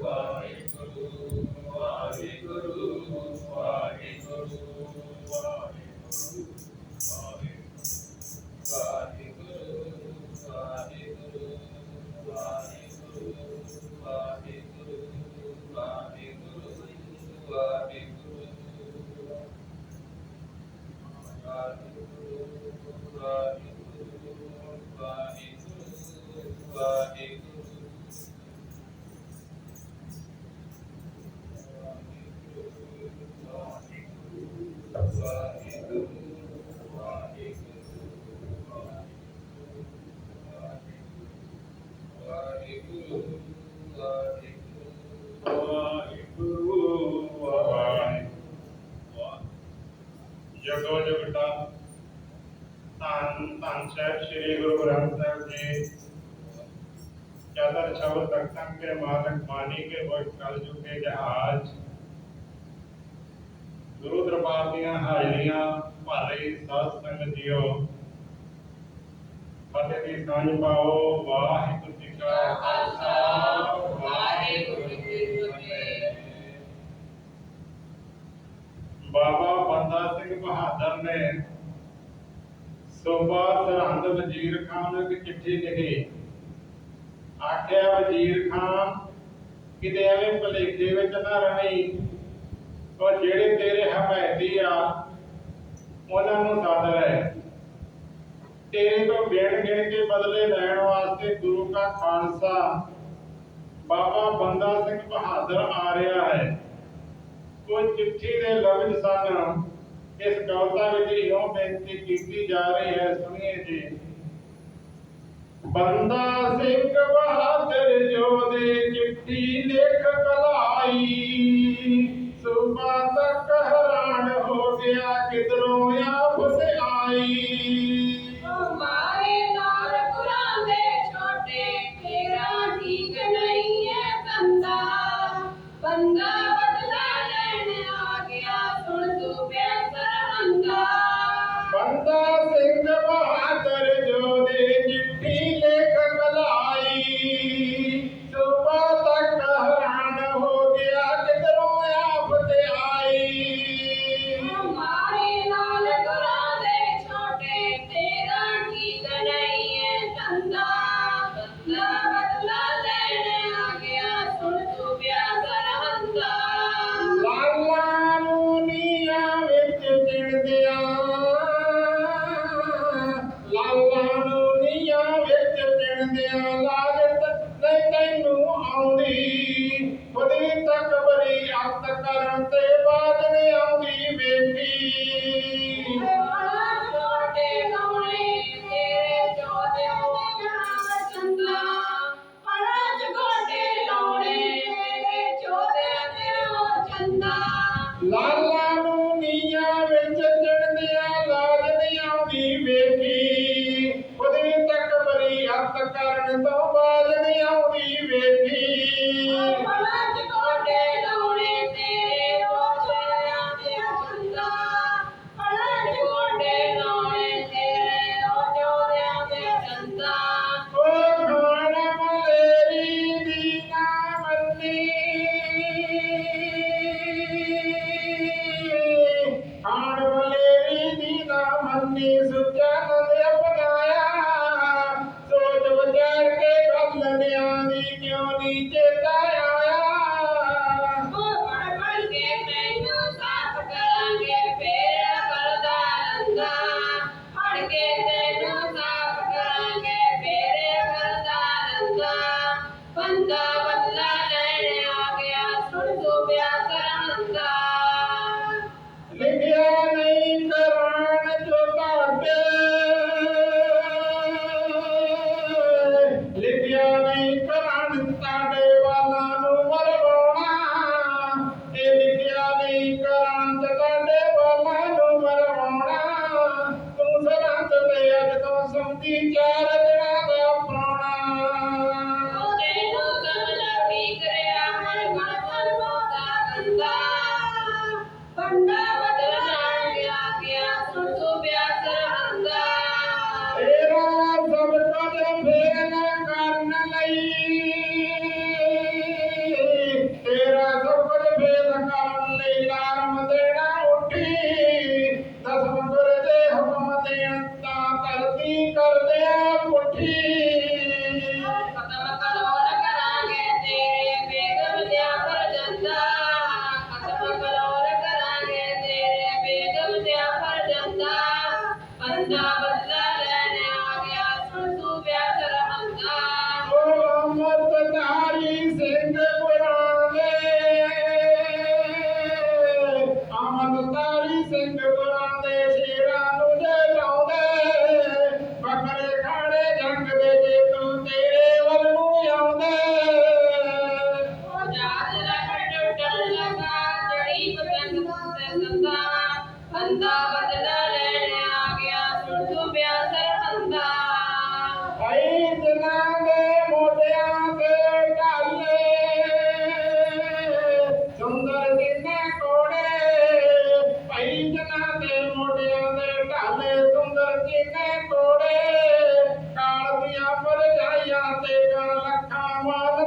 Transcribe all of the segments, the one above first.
God. ਜਗੋਜਗਤਾ ਧੰਨ ਧੰਨ ਸਾਹਿਬ ਸ੍ਰੀ ਗੁਰੂ ਗ੍ਰੰਥ ਸਾਹਿਬ ਜੀ ज़्यादा छावर तख्तम के मानक मानी के वक्त कालजू के जहाज़। गुरु दरबार दियाँ हाजरियाँ भर रही साध संगत जियो फतेह दी साँझ पाओ वाहिगुरु जी का खालसा। वाहिगुरु जी की फतेह बाबा ਬੰਦਾ ਸਿੰਘ ਬਹਾਦਰ ਨੇ ਸੂਬਾ ਸਰਹੰਦ ਵਜ਼ੀਰ ਖਾਨ ਨੂੰ ਇੱਕ ਚਿੱਠੀ ਲਿਖੀ। ਆਖਿਆ, ਵਜ਼ੀਰ ਖਾਨ, ਕਿਤੇ ਐਵੇਂ ਭਲੇਖੇ ਵਿੱਚ ਨਾ ਰਵੀਂ। ਉਹ ਜਿਹੜੇ ਤੇਰੇ ਹਮਾਇਤੀ ਆ, ਉਹਨਾਂ ਨੂੰ ਸੱਦ ਲੈ। ਤੇਰੇ ਤੋਂ ਗਿਣ ਗਿਣ ਕੇ ਬਦਲੇ ਲੈਣ ਵਾਸਤੇ ਗੁਰੂ ਕਾ ਖਾਲਸਾ, ਬਾਬਾ ਬੰਦਾ ਸਿੰਘ ਬਹਾਦਰ ਆ ਰਿਹਾ ਹੈ। ਉਹ ਚਿੱਠੀ ਦੇ ਲਫ਼ਜ਼ ਸਨ ਇਸ ਕਵਿਤਾ ਵਿੱਚ ਇਉਂ ਬੇਨਤੀ ਕੀਤੀ ਜਾ ਰਹੀ ਹੈ ਸੁਣੀਏ ਜੀ। ਬੰਦਾ Singh Bahadur Wonderful. Vrindavan. Lord, I want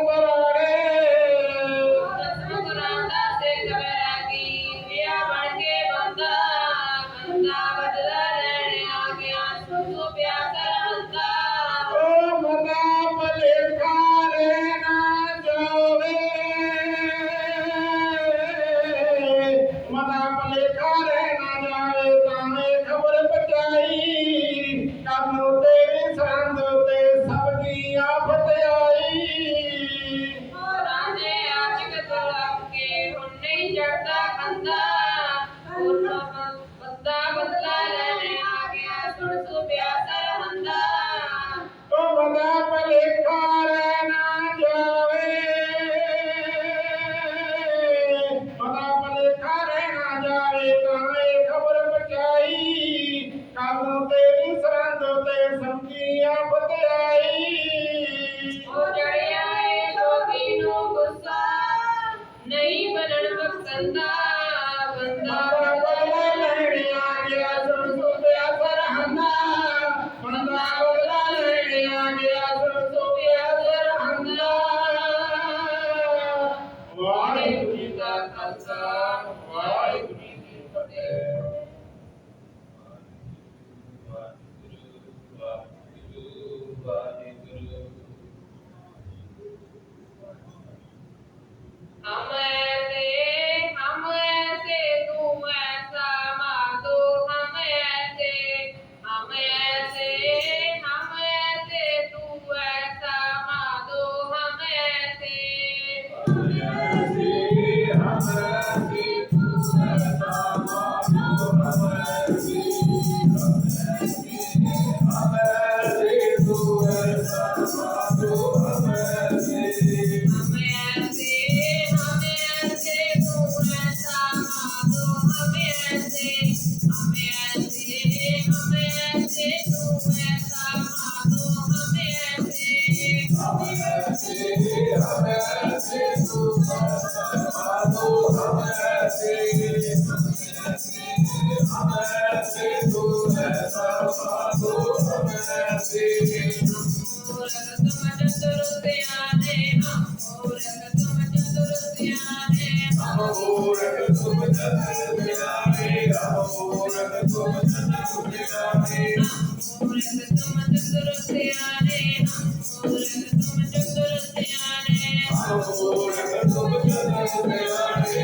Oh,